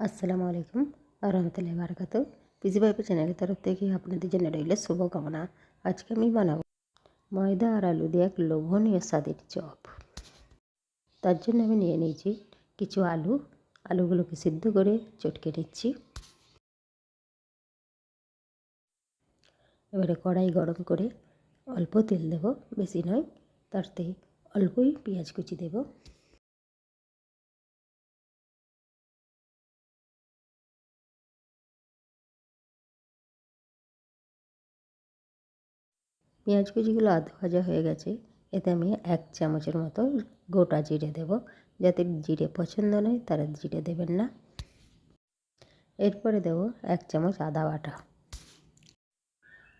আসসালামু আলাইকুম রহমতুল্লাহ বারকাত। পিজি ভাইপু চ্যানেলের তরফ থেকে আপনাদের জন্য রইল শুভকামনা। আজকে আমি বানাবো ময়দা আর আলু দিয়ে এক লোভনীয় স্বাদের চপ। তার জন্য আমি নিয়ে নিয়েছি কিছু আলু। আলুগুলোকে সিদ্ধ করে চটকে নিচ্ছি। এবারে কড়াই গরম করে অল্প তেল দেবো, বেশি নয় তারতে অল্পই পেঁয়াজ কুচি দেবো। পেঁয়াজ কুচিগুলো আধ ভাজা হয়ে গেছে, এতে আমি এক চামচের মতো গোটা জিরে দেব। যাতে জিরে পছন্দ নয়, তারা জিরে দেবেন না। এরপরে দেব এক চামচ আদা বাটা।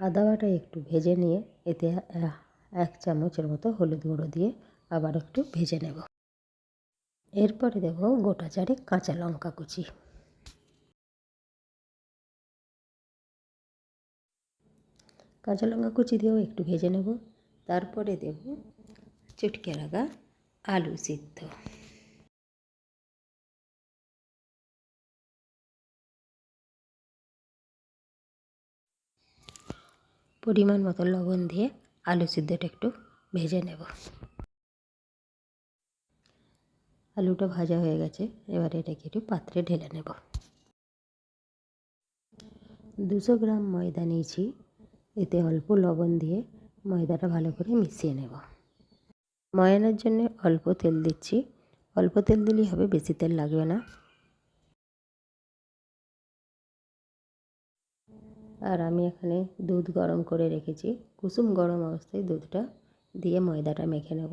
আদা বাটা একটু ভেজে নিয়ে, এতে এক চামচের মতো হলুদ গুঁড়ো দিয়ে আবার একটু ভেজে নেব। এরপরে দেব গোটা চারে কাঁচা লঙ্কা কুচি। কাঁচা লঙ্কা কুচি দিয়েও একটু ভেজে নেব তারপরে দেব চটকে রাখা আলু সিদ্ধ পরিমাণ মতো লবণ দিয়ে আলু সিদ্ধটা একটু ভেজে নেব আলুটা ভাজা হয়ে গেছে এবারে এটাকে একটু পাত্রে ঢেলে নেব দুশো গ্রাম ময়দা নিয়েছি এতে অল্প লবণ দিয়ে ময়দাটা ভালো করে মিশিয়ে নেব। ময়ানের জন্য অল্প তেল দিচ্ছি। অল্প তেল দিলেই হবে, বেশি তেল লাগবে না। আর আমি এখানে দুধ গরম করে রেখেছি। কুসুম গরম অবস্থায় দুধটা দিয়ে ময়দাটা মেখে নেব।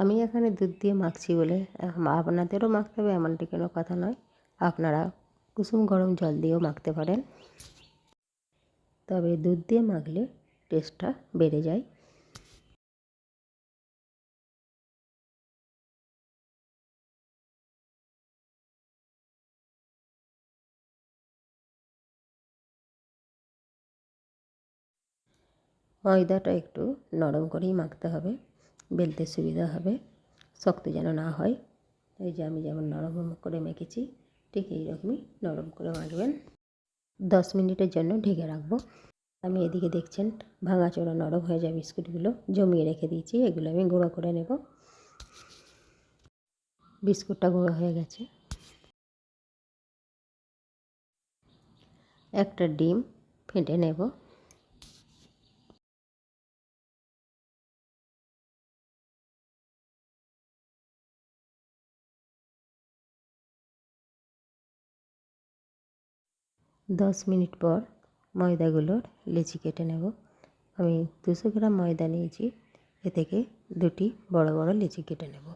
আমি এখানে দুধ দিয়ে মাখছি বলে আপনাদেরও মাখতে হবে, এমনটি কোনো কথা নয়। আপনারা কুসুম গরম জল দিয়েও মাখতে পারেন। তবে দুধ দিয়ে মাখলে টেস্টটা বেড়ে যায়। ময়দাটা একটু নরম করেই মাখতে হবে, বেলতে সুবিধা হবে, শক্ত যেন না হয়। এই যে আমি যেমন নরম করে মেখেছি, ঠিক এইরকমই নরম করে মাখবেন। দশ মিনিটের জন্য ঢেকে রাখব। আমি এদিকে দেখছেন ভাঙাচোড়া নরম হয়ে যায় বিস্কুটগুলো জমিয়ে রেখে দিয়েছি, এগুলো আমি গুঁড়ো করে নেব। বিস্কুটটা গুঁড়ো হয়ে গেছে। একটা ডিম ফেটে নেব। দশ মিনিট পর ময়দাগুলোর লেচি কেটে নেব আমি দুশো গ্রাম ময়দা নিয়েছি এ থেকে দুটি বড় বড় লেচি কেটে নেব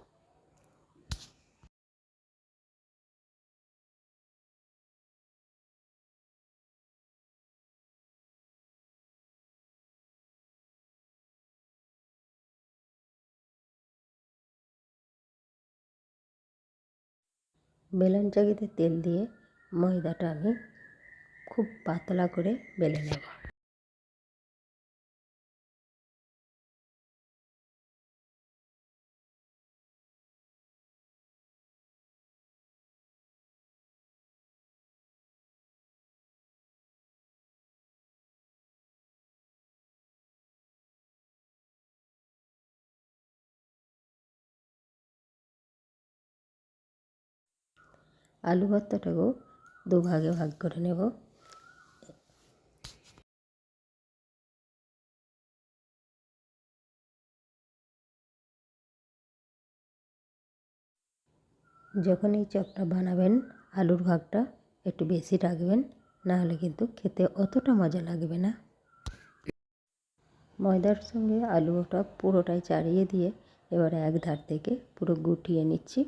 বেলন চাকিতে তেল দিয়ে ময়দাটা আমি খুব পাতলা করে বেলে নেব আলু ভর্তাটাকেও দুভাগে ভাগ করে নেব যখন এই চপটা বানাবেন, আলুর ভাগটা একটু বেশি রাখবেন, নাহলে কিন্তু খেতে অতটা মজা লাগবে না। ময়দার সঙ্গে আলুটা পুরোটাই চাড়িয়ে দিয়ে এবারে এক ধার থেকে পুরো গুটিয়ে নিচ্ছি।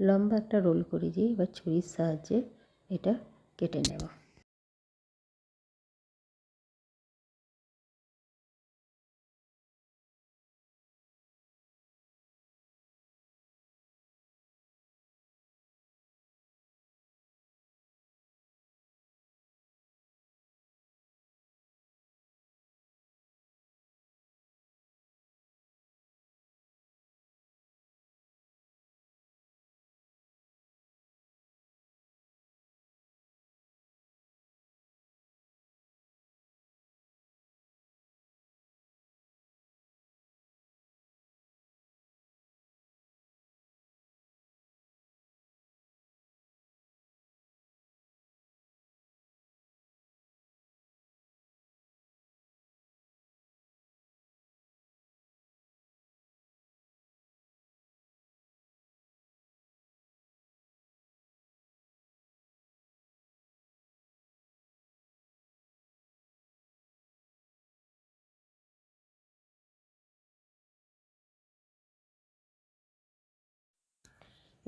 লম্বা একটা রোল করে দিয়ে এবার ছুরির সাহায্যে এটা কেটে নেব।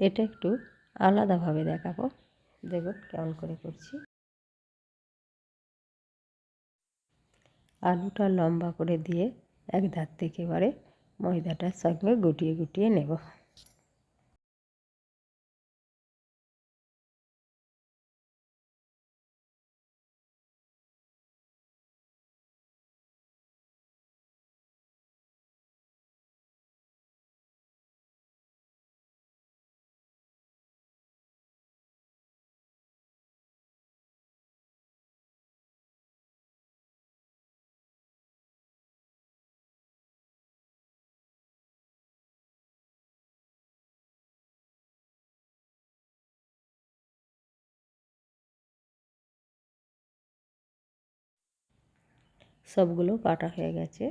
এটা একটু আলাদাভাবে দেখাবো। দেখুন কেমন করে করছি। আলুটা লম্বা করে দিয়ে এক ধার থেকে এবারে ময়দাটার সঙ্গে গুটিয়ে গুটিয়ে নেব। সবগুলো কাটা হয়ে গেছে।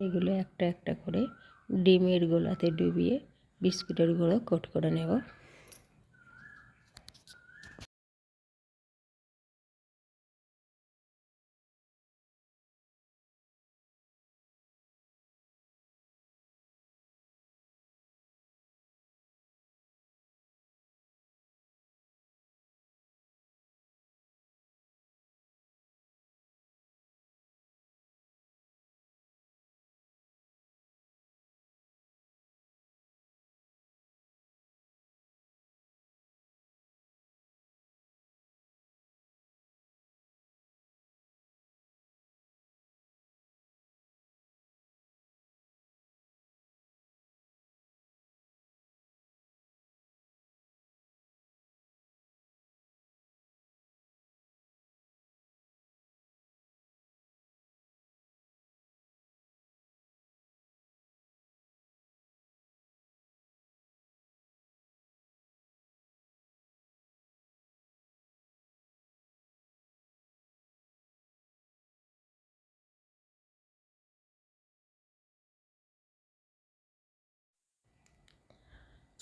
এগুলো একটা একটা করে ডিমের গোলাতে ডুবিয়ে বিস্কুটের গুঁড়ো কোট করে নেব।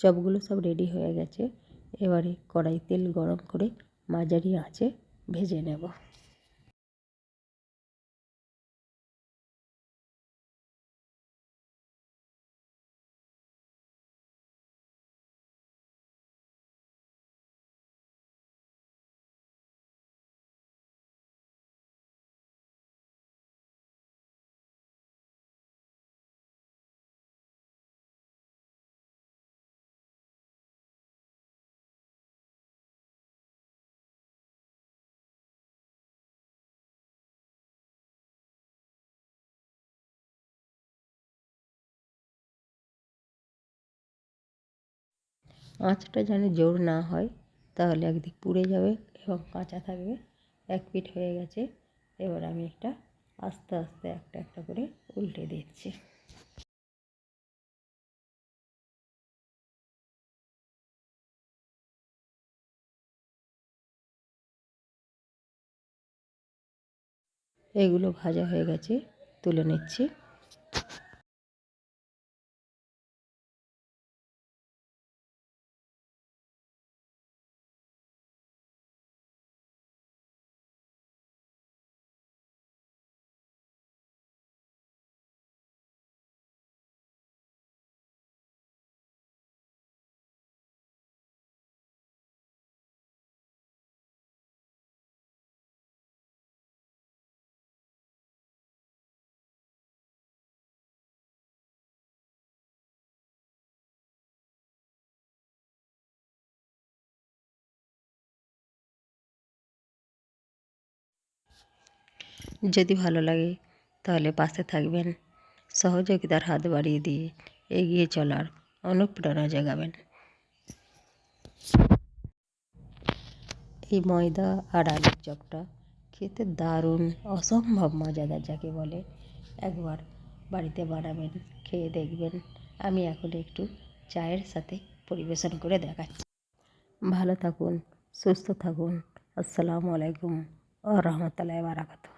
চপগুলো সব রেডি হয়ে গেছে। এবারে কড়াই তেল গরম করে মাঝারি আঁচে ভেজে নেব। আঁচটা যেন জোর না হয়, তাহলে একদিক পুড়ে যাবে এবং কাঁচা থাকবে। এক পিঠ হয়ে গেছে। এবার আমি একটা আস্তে আস্তে একটা একটা করে উল্টে দিচ্ছি। এগুলো ভাজা হয়ে গেছে, তুলে নিচ্ছি। যদি ভালো লাগে তাহলে পাশে থাকবেন। সহযোগিতার হাত বাড়িয়ে দিয়ে এগিয়ে চলার অনুপ্রেরণা জাগাবেন। এই ময়দা আর আলুর চপটা খেতে দারুণ অসম্ভব মজাদার যাকে বলে। একবার বাড়িতে বানাবেন, খেয়ে দেখবেন। আমি এখন একটু চায়ের সাথে পরিবেশন করে দেখাচ্ছি। ভালো থাকুন, সুস্থ থাকুন। আসসালামু আলাইকুম ও রহমতুল্লাহ বারাকাতু